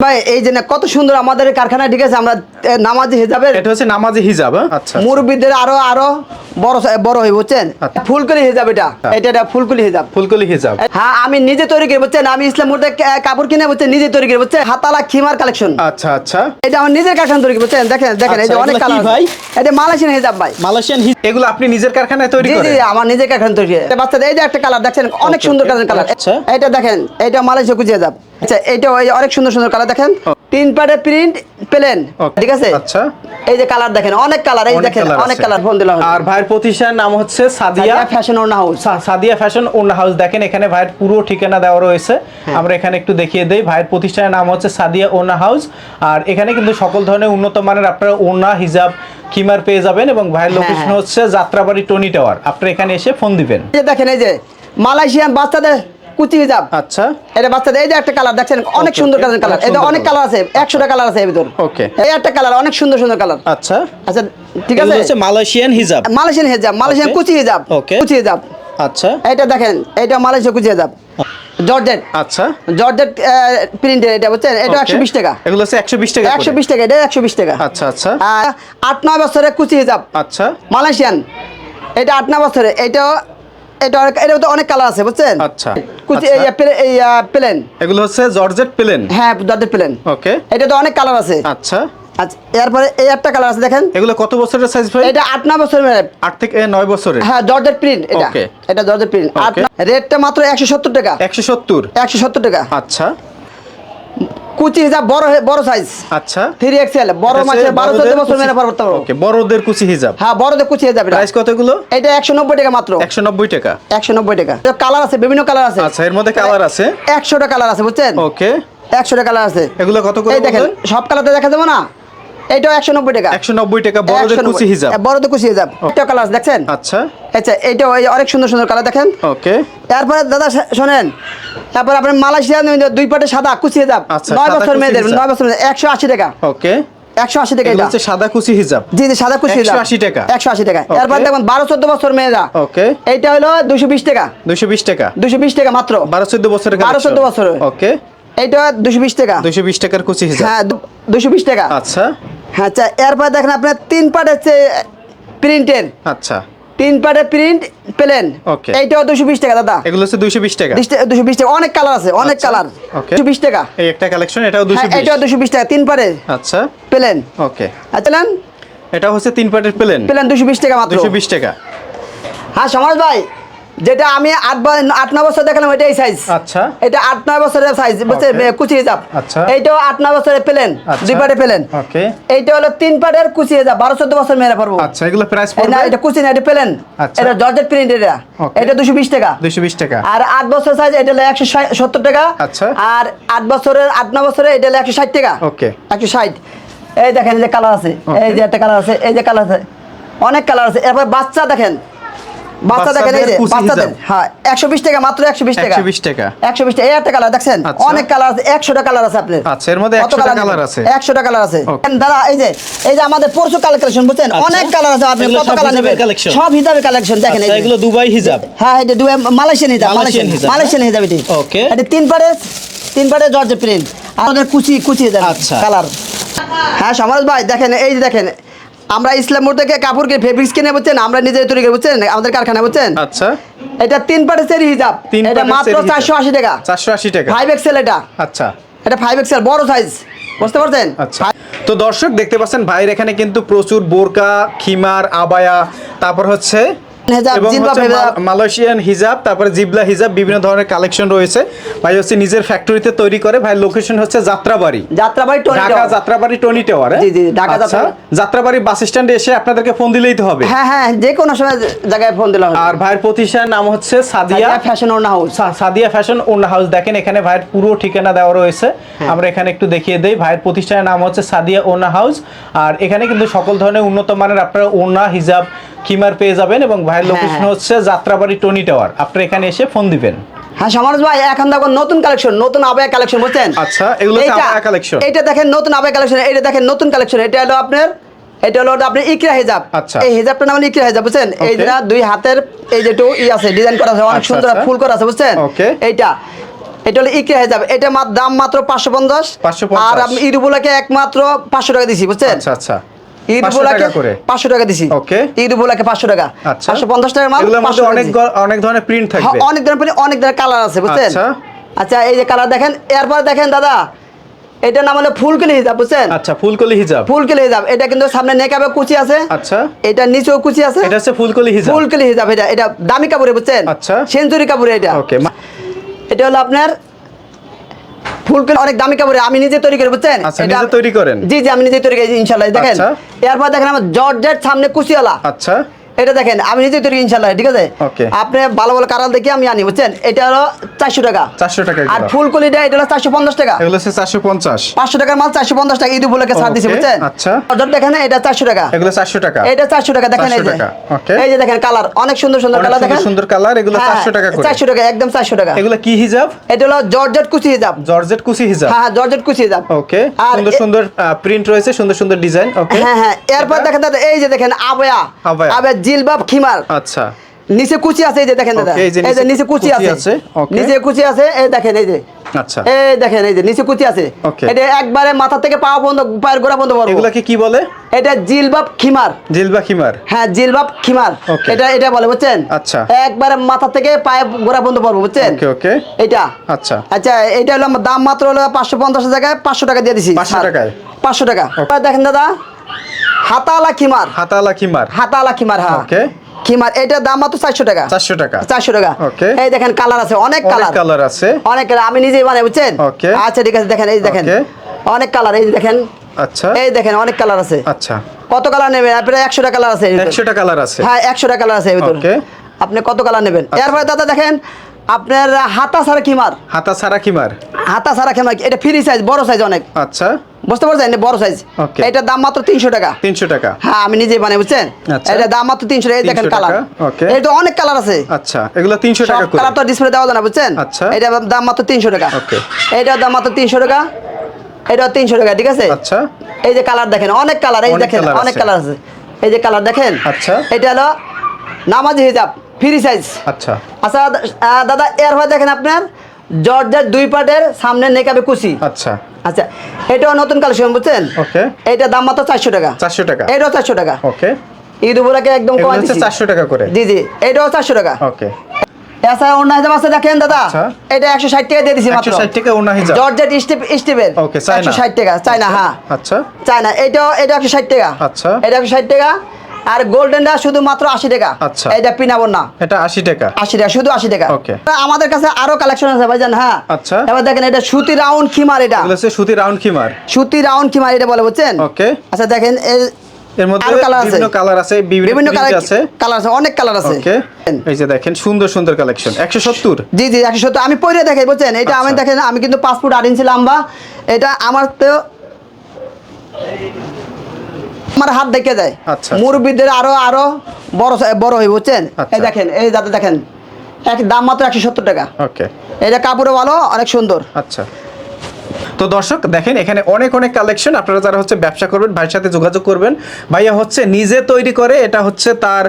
ভাই এই যে কত সুন্দর আমাদের কারখানায় ঠিক আছে আমরা নামাজি হিসাবের এটা হচ্ছে নামাজি হিজাব হ্যাঁ? আচ্ছা মুরব্বীদের আরও আরও বড় বড় হয়ে বুঝছেন? আচ্ছা। ফুলকলি হিসাব এটা। এটা এটা ফুলকলি হিসাব ফুলকলি হিজাব। হ্যাঁ আমি নিজে তৈরি করি বুঝছেন? আমি ইসলাম মুর্দে কাপড় কিনে বুঝছেন? নিজে তৈরি করি বুঝছেন? হাতালা খিমার কালেকশন। আচ্ছা আচ্ছা। এটা আমার নিজের কারখানা তৈরি করি বুঝছেন? দেখেন দেখেন এই যে আচ্ছা, অনেক কালার ভাই? এটা মালয়েশিয়ান হিসাব ভাই। মালয়েশিয়ান এগুলো আপনি নিজের কারখানায় তৈরি জি জি আমার নিজের কারখানা তৈরি এটা বাচ্চাদের এই যে একটা কালার দেখছেন? অনেক সুন্দর. কালার আচ্ছা। এটা দেখেন এটা মালয়েশিয়া কুচিয়ে যাব আচ্ছা এটা অনেক সুন্দর সুন্দর কালার দেখেন। তিন পাটে প্রিন্ট প্লেন ঠিক আছে? আচ্ছা। এই যে কালার দেখেন অনেক কালার এই দেখেন অনেক কালার ফোন দিলাম। আর ভাইয়ের প্রতিষ্ঠানের নাম হচ্ছে সাদিয়া। ফ্যাশন ওর হাউস সাদিয়া ফ্যাশন ওনা হাউস দেখেন এখানে ভাইয়ের পুরো ঠিকানা দেওয়া রয়েছে। হ্যাঁ। আমরা এখানে একটু দেখিয়ে দেই। ভাইয়ের প্রতিষ্ঠানের নাম হচ্ছে সাদিয়া ওনা হাউস আর এখানে কিন্তু সকল ধরনের উন্নত মানের আপনারা ওনা হিজাব কিমার পেয়ে যাবেন এবং ভাইয়ের লোকেশন হ্যাঁ। হচ্ছে যাত্রাবাড়ি টনি টাওয়ার। আপনারা এখানে এসে ফোন দিবেন। এই দেখেন এই যে মালয়েশিয়ান বাচ্চাদের কুচি হিজাব আচ্ছা। এটা বাচ্চাদের এই যে একটা কালার দেখছেন? অনেক সুন্দর কালার কালার এটা অনেক কালার আছে একশোটা কালার আছে এর ভিতর। Okay. এই একটা কালার অনেক সুন্দর সুন্দর কালার আচ্ছা। আচ্ছা ঠিক আছে? হচ্ছে মালয়েশিয়ান হিজাব। মালয়েশিয়ান হিজাব মালয়েশিয়ান কুচি হিজাব Okay. কুচি হিজাব। আচ্ছা। এটা দেখেন এটা মালয়েশিয়া কুচি হিজাব। জর্জেট। আচ্ছা। জর্জেট প্রিন্টের এটা বুঝছেন? এটা একশো বিশ টাকা। এগুলো হচ্ছে একশো বিশ টাকা একশো বিশ টাকা এটা একশো বিশ টাকা। আচ্ছা আচ্ছা। আট নয় বছরের কুচি হিজাব। আচ্ছা। মালয়েশিয়ান। এটা আট নয় বছরে এটা এটা তো অনেক কালার আছে বুঝছেন? আচ্ছা, কুচি আচ্ছা। এই এই প্লেন। এগুলো হচ্ছে জর্জেট প্লেন? হ্যাঁ জর্জেট প্লেন। ওকে। এটা তো অনেক কালার আছে। আচ্ছা। আচ্ছা এরপরে এই একটা কালার আছে দেখেন। এগুলো কত বছরের সাইজ ভাই? এটা আট নয় বছরের আট থেকে নয় বছরের? হ্যাঁ জর্জেট প্রিন্ট এটা। এটা জর্জেট প্রিন্ট রেটটা মাত্র একশো সত্তর টাকা। একশো সত্তর? একশো সত্তর টাকা। আচ্ছা। কুচি হিজাব বড় বড় সাইজ আচ্ছা। 3 এক্সএল বড় মাছের বারো চোদ্দ বছর মেনে পারব ওকে বড়দের কুচি হিজাব। হ্যাঁ বড়দের কুচি হিজাব এটা। প্রাইস কতগুলো এটা একশো নব্বই টাকা মাত্র। একশো নব্বই টাকা। একশো নব্বই টাকা। কালার আছে বিভিন্ন কালার আছে। আচ্ছা এর মধ্যে কালার আছে? একশোটা কালার আছে বুঝছেন? ওকে। একশোটা কালার আছে। এগুলো কত করে এই দেখেন? সব কালারতে দেখা যাবে না? একশো নব্বই টাকা। একশো নব্বই টাকা বড়দের কুচি হিজাব। বড়দের কুচি হিসাব এটা কালার আছে দেখছেন? আচ্ছা। আচ্ছা অনেক সুন্দর সুন্দর কালার দেখেন। ওকে। তারপরে দাদা শো- শোনেন। তারপর আপনার মালয়েশিয়ান ওই যে দুই পাটে সাদা কুচি নয় বছর মেয়েদের হিজাব। নয় বছর একশো আশি টাকা। ওকে। একশো আশি টাকা এটা। হচ্ছে সাদা কুচি হিজাব। জি জি সাদা কুচি হিসাব 180 টাকা। টাকা। এরপর দেখুন বছর মেয়েরা। ওকে। হলো দুশো বিশ টাকা। দুইশো বিশ টাকা। টাকা মাত্র। বারো চোদ্দ বছরের চোদ্দ বছরের। ওকে। এইটা দুশো বিশ টাকা। দুইশো বিশ টাকার কুচি হিজাব। হ্যাঁ দুশো বিশ টাকা। আচ্ছা। আচ্ছা এরপর দেখেন আপনার তিন পাট প্রিন্টের আচ্ছা। তিন পাটে প্রিন্ট প্লেন. এইটাও দুশো বিশ টাকা দাদা। এগুলো হচ্ছে দুইশো বিশ টাকা। দুশো বিশ টাকা অনেক কালার আছে অনেক আচ্ছা, কালার okay. দুশো বিশ টাকা। এই একটা কালেকশন এটাও দুশো হ্যাঁ এটাও দুশো বিশ টাকা তিন পাটে আচ্ছা। প্লেন ওকে আচ্ছা এটা হচ্ছে তিন পাটের প্লেন প্লেন দুশো বিশ টাকা মাত্র। দুশো বিশ টাকা। হ্যাঁ সমাজ ভাই যেটা আমি আট আট নয় বছর দেখালাম এটাই সাইজ আচ্ছা। এটা আট নয় বছরের সাইজ বুঝছে? কুচি হিসাব আচ্ছা। এইটাও আট নয় বছরের প্লেন আচ্ছা। দুই পাটে প্লেন। ওকে এইটা হলো তিন পাটের কুচি হিসাব বারো চোদ্দ বছর মেয়েরা পারব। আচ্ছা এগুলো প্রাইস না এটা কুচি না এটা প্লেন। আচ্ছা। এটা জর্জেট প্রিন্ট এটা. এটা দুশো বিশ টাকা। দুইশো বিশ টাকা। আর আট বছর সাইজ এটা হলো একশো সত্তর টাকা। আচ্ছা। আর আট বছরের আট ন বছরের এটা হলো একশো ষাট টাকা। Okay. একশো ষাট। এই দেখেন এই যে কালার আছে। এই যে একটা কালার আছে এই যে কালার আছে। অনেক কালার আছে। এরপর বাচ্চা দেখেন। বাচ্চা দেখেন এই যে বাচ্চাদের কুচি হ্যাঁ একশো বিশ টাকা মাত্র একশো বিশ টাকা 120 টাকা। একশো বিশ টাকা এই একটা কালার দেখছেন আচ্ছা। অনেক কালার আছে একশোটা কালার আছে আপনার আচ্ছা, এর মধ্যে কত 100টা নেবেন? colour আছে। একশোটা কালার আছে দাদা এই যে এই যে আমাদের পরশু কালেকশন বুঝছেন আচ্ছা। অনেক কালার আছে আপনি কত কালার নেবেন সব হিসাবে কালেকশন দেখেন এই এগুলো দুবাই হিজাব হ্যাঁ এটা মালয়েশিয়ান হিসাব মালয়েশিয়ান মালয়েশিয়ান হিজাব, মালয়েশিয়ান হ্যাঁ? এটি Okay. এটা তিন পারে তিন পারে জর্জ প্রিন্ট আমাদের কুচি কুচি আচ্ছা। কালার হ্যাঁ সমাজ ভাই দেখেন এই যে দেখেন আমরা ইসলামপুর থেকে কাপড় কিনে ফেব্রিক্স কিনে বলছেন আমরা নিজের তৈরি করে বলছেন আমাদের কারখানা বলছেন আচ্ছা। এটা তিন হিসাব তিন এটা পাটের মাত্র। চারশো আশি টাকা। চারশো আশি টাকা। ফাইভ এক্সেল এটা। আচ্ছা। এটা ফাইভ এক্সেল বড় সাইজ বুঝতে পারছেন? আচ্ছা। তো দর্শক দেখতে পাচ্ছেন ভাইয়ের এখানে কিন্তু প্রচুর বোরকা খিমার আবায়া তারপর হচ্ছে মালয়েশিয়ান হিজাব তারপরে জিবলা হিজাব বিভিন্ন ধরনের কালেকশন রয়েছে। ভাই হচ্ছে নিজের ফ্যাক্টরিতে তৈরি করে ভাই লোকেশন হচ্ছে Jatrabari. Jatrabari Tony Dhaka Jatrabari Tony tower জি, জি, ঢাকা আচ্ছা, যাত্রাবাড়ি। বাস স্ট্যান্ডে এসে আপনাদেরকে ফোন দিলেই তো হবে। হ্যাঁ হ্যাঁ যে কোনো সময় জায়গায় ফোন দিলাম আর ভাইয়ের প্রতিষ্ঠানের নাম হচ্ছে সাদিয়া ফ্যাশন ওর হাউস সাদিয়া ফ্যাশন ওনা হাউস দেখেন এখানে ভাইয়ের পুরো ঠিকানা দেওয়া রয়েছে। হ্যাঁ। আমরা এখানে একটু দেখিয়ে দেই। ভাইয়ের প্রতিষ্ঠানের নাম হচ্ছে সাদিয়া ওনা হাউস আর এখানে কিন্তু সকল ধরনের উন্নত মানের আপনারা ওনা হিজাব কিমার পেয়ে যাবেন এবং ভাইয়ের হ্যাঁ, লোকেশন হ্যাঁ। হচ্ছে যাত্রাবাড়ি টনি টাওয়ার। আপনারা এখানে এসে ফোন দিবেন। হ্যাঁ সমাজ ভাই এখন দেখো নতুন কালেকশন নতুন আবায়া কালেকশন বুঝছেন? আচ্ছা, এগুলো আবায়া collection। এটা দেখেন নতুন আবায়া কালেকশন এটা দেখেন নতুন কালেকশন এটা হলো আপনার এটা হলো আপনার ইকরা হিজাব। আচ্ছা। এই হিজাবটা নাম ইকরা হিজাব বুঝছেন? এই যে দুই হাতের এই যে ই আছে ডিজাইন করা আছে অনেক আচ্ছা, সুন্দর আচ্ছা। ফুল করা আছে বুঝছেন? এইটা। এটা হলো ইকরা হিজাব এটা মাত্র দাম মাত্র পাঁচশো পঞ্চাশ। 550 আর আমি ইরুবুলাকে একমাত্র পাঁচশো টাকা দিছি বুঝছেন? আচ্ছা আচ্ছা। ঈদ 500 টাকা করে। পাঁচশো টাকা দিছি। Okay. ঈদ উপলক্ষে পাঁচশো টাকা। আচ্ছা। পাঁচশো পঞ্চাশ টাকা মাল এগুলোর মধ্যে 500 টাকা অনেক অনেক ধরনের প্রিন্ট থাকবে। অনেক ধরনের পানি অনেক ধরনের কালার আছে বুঝছেন? আচ্ছা। আচ্ছা এই যে কালার দেখেন এরপর দেখেন দাদা এটা নাম হলো ফুলকলি হিজাব বুঝছেন? আচ্ছা ফুলকলি হিজাব। ফুলকলি হিজাব এটা কিন্তু সামনে নেকাবে কুচি আছে। আচ্ছা। এটা নিচেও কুচি আছে। এটা হচ্ছে ফুলকলি হিজাব। ফুলকলি হিজাব এটা এটা দামি কাপড়ে বুঝছেন? আচ্ছা। সেঞ্চুরি কাপড়ে এটা। ওকে এটা হলো আপনার ফুলকলি অনেক দামি কাপড় আমি নিজে তৈরি করি বুঝছেন আচ্ছা, এটা- তৈরি করেন? জি জি আমি নিজে তৈরি করি ইনশাআল্লাহ দেখেন আচ্ছা। এরপর দেখেন আমার জর্জেট সামনে কুশিয়ালা আচ্ছা এটা দেখেন আমি নিজে তৈরি ইনশাল্লাহ ঠিক আছে? আপনি ভালো ভালো কালার দেখে আমি আনি বুঝছেন? এটা হলো চারশো টাকা। 400 টাকা আর এগুলো। ফুলকলিটা এটা হলো চারশো পঞ্চাশ টাকা। এগুলো হচ্ছে চারশো পঞ্চাশ। পাঁচশো টাকার মাল চারশো পঞ্চাশ টাকা ঈদ উপলক্ষে ছাড় দিছে বুঝছেন? আচ্ছা। অর্ডার দেখেন এটা চারশো টাকা। এগুলো চারশো টাকা। এটা চারশো টাকা দেখেন এই যে। এই যে দেখেন কালার অনেক সুন্দর সুন্দর কালার দেখেন। সুন্দর কালার এগুলো চারশো টাকা করে। চারশো টাকা একদম চারশো টাকা। এগুলো কি হিজাব? এটা হলো জর্জেট কুচি হিজাব। জর্জেট কুচি হিজাব। হ্যাঁ হ্যাঁ জর্জেট কুচি হিজাব। ওকে সুন্দর সুন্দর প্রিন্ট রয়েছে সুন্দর সুন্দর ডিজাইন ওকে হ্যাঁ হ্যাঁ এরপর দেখেন দাদা এই যে দেখেন আবয়া। আবয়া। জিলবাব খিমার। আচ্ছা। নিচে কুচি আছে এই যে দেখেন দাদা। এই যে নিচে কুচি আছে। নিচে কুচি আছে এই দেখেন এই যে। আচ্ছা। এই দেখেন এই যে নিচে কুচি আছে। এটা একবারে মাথা থেকে পা পর্যন্ত পায়ের গোড়া পর্যন্ত বড় এগুলাকে কি বলে? এটা জিলবাব খিমার। জিলবা খিমার। হ্যাঁ জিলবাব খিমার। এটা এটা বলে বুঝছেন? আচ্ছা। একবারে মাথা থেকে পায়ে গোড়া পর্যন্ত পড়ব বুঝছেন? ওকে ওকে। এটা। আচ্ছা। আচ্ছা এটা হলো দাম মাত্র হলো পাঁচশো পঞ্চাশ জায়গায় পাঁচশো টাকা দিয়ে দিছি 500 টাকায়? পাঁচশো টাকা। দেখেন দাদা হাতালা খিমার হাতালা খিমার হাতালা খিমার হ্যাঁ। ওকে খিমার এটার দাম মাত্র চারশো টাকা। চারশো টাকা। চারশো টাকা। Okay. এই দেখেন কালার আছে অনেক কালার। কালার আছে। অনেক কালার আমি নিজেই বানাই বুঝছেন? Okay. আচ্ছা ঠিক আছে দেখেন এই দেখেন। অনেক কালার এই দেখেন। আচ্ছা। এই দেখেন অনেক কালার আছে। আচ্ছা। কত কালার নেবেন? আপনার একশোটা কালার আছে। একশোটা কালার আছে। হ্যাঁ একশোটা কালার আছে ভিতরে। আপনি কত কালার নেবেন? আচ্ছা। এরপরে দাদা দেখেন আপনার হাতা সারা খিমার হাতা ছাড়া খিমার হাতা সারা খিমার এটা ফ্রি সাইজ বড় সাইজ অনেক। আচ্ছা। বুঝতে পারছেন? এটা বড় সাইজ. এটার দাম মাত্র তিনশো টাকা। তিনশো টাকা। হ্যাঁ আমি নিজে বানাই বুঝছেন? আচ্ছা। এটা দাম মাত্র তিনশো টাকা। এই দেখেন কালার. এটা অনেক কালার আছে। আচ্ছা এগুলো তিনশো টাকা করে। কালার তো ডিসপ্লে দেওয়া যায় না বুঝছেন? আচ্ছা। এটা দাম মাত্র তিনশো টাকা. এটার দাম মাত্র তিনশো টাকা। এটা তিনশো টাকা ঠিক আছে? আচ্ছা। এই যে কালার দেখেন অনেক কালার এই দেখেন অনেক কালার আছে। এই যে কালার দেখেন আচ্ছা। এটা হলো নামাজি হিজাব ফ্রি সাইজ আচ্ছা। আচ্ছা দাদা এর হয় দেখেন আপনার? জর্জের দুই পাটের সামনে নেকাবে কুচি। আচ্ছা। আচ্ছা এটাও নতুন কালেকশন বুঝছেন? ওকে। এটা দাম মাত্র চারশো টাকা। চারশো টাকা। এটাও চারশো টাকা। ওকে। ঈদ উপলক্ষে একদম কমা চারশো টাকা করে। জি জি এটাও চারশো টাকা। ওকে। এছাড়া অন্য হিসাব আছে দেখেন দাদা? আচ্ছা। এটা একশো ষাট টাকা দিয়ে দিছি মাত্র। ষাট টাকা ওনা হিজাব জর্জেট স্টেপ স্টেপের। একশো ষাট টাকা চায়না হ্যাঁ। আচ্ছা। এটা একশো ষাট টাকা। আচ্ছা। এটা একশো ষাট টাকা। আর গোল্ডেন গোল্ডেনটা শুধুমাত্র আশি টাকা। আচ্ছা। এটা পিনাবন না এটা আশি টাকা। আশি টাকা শুধু আশি টাকা। Okay. আমাদের কাছে আরও কালেকশন আছে ভাইজান হ্যাঁ? আচ্ছা। এবার দেখেন এটা সুতি রাউন্ড খিমার এটা। সুতি রাউন্ড খিমার। সুতি রাউন্ড খিমার এটা বলে বুঝছেন? ওকে আচ্ছা দেখেন এর- এর মধ্যে বিভিন্ন কালার আছে বিভিন্ন কালার আছে। কালার আছে অনেক কালার আছে। ওকে এই যে দেখেন সুন্দর সুন্দর কালেকশন একশো সত্তর। জি জি একশো সত্তর। আমি পরে দেখাই বুঝছেন? এটা আমি আচ্ছা। দেখেন আমি কিন্তু পাসপোর্ট আট ইঞ্চি লম্বা। এটা আমার তো আমার হাত দেখে যায়। আচ্ছা। মুরব্বীদের আরও আরও বড় বড় হয়ে বুঝছেন? আচ্ছা। এই দেখেন এই যাতে দেখেন। এক দাম মাত্র একশো সত্তর টাকা। ওকে। এটা কাপড়ও ভালো অনেক সুন্দর। আচ্ছা। তো দর্শক, দেখেন এখানে অনেক অনেক কালেকশন আপনারা যারা হচ্ছে ব্যবসা করবেন, ভাইয়ের সাথে যোগাযোগ করবেন। ভাইয়া হচ্ছে নিজে তৈরি করে, এটা হচ্ছে তার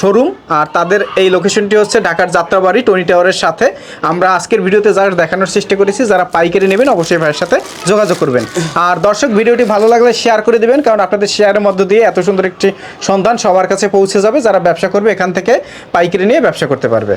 শোরুম আর তাদের এই লোকেশনটি হচ্ছে ঢাকার যাত্রাবাড়ি, টনি টাওয়ারের সাথে। আমরা আজকের ভিডিওতে যারা দেখানোর চেষ্টা করেছি, যারা পাইকারি নেবেন, অবশ্যই ভাইয়ের সাথে যোগাযোগ করবেন। আর দর্শক, ভিডিওটি ভালো লাগলে শেয়ার করে দেবেন, কারণ আপনাদের শেয়ারের মধ্য দিয়ে এত সুন্দর একটি সন্ধান সবার কাছে পৌঁছে যাবে, যারা ব্যবসা করবে, এখান থেকে পাইকারি নিয়ে ব্যবসা করতে পারবে।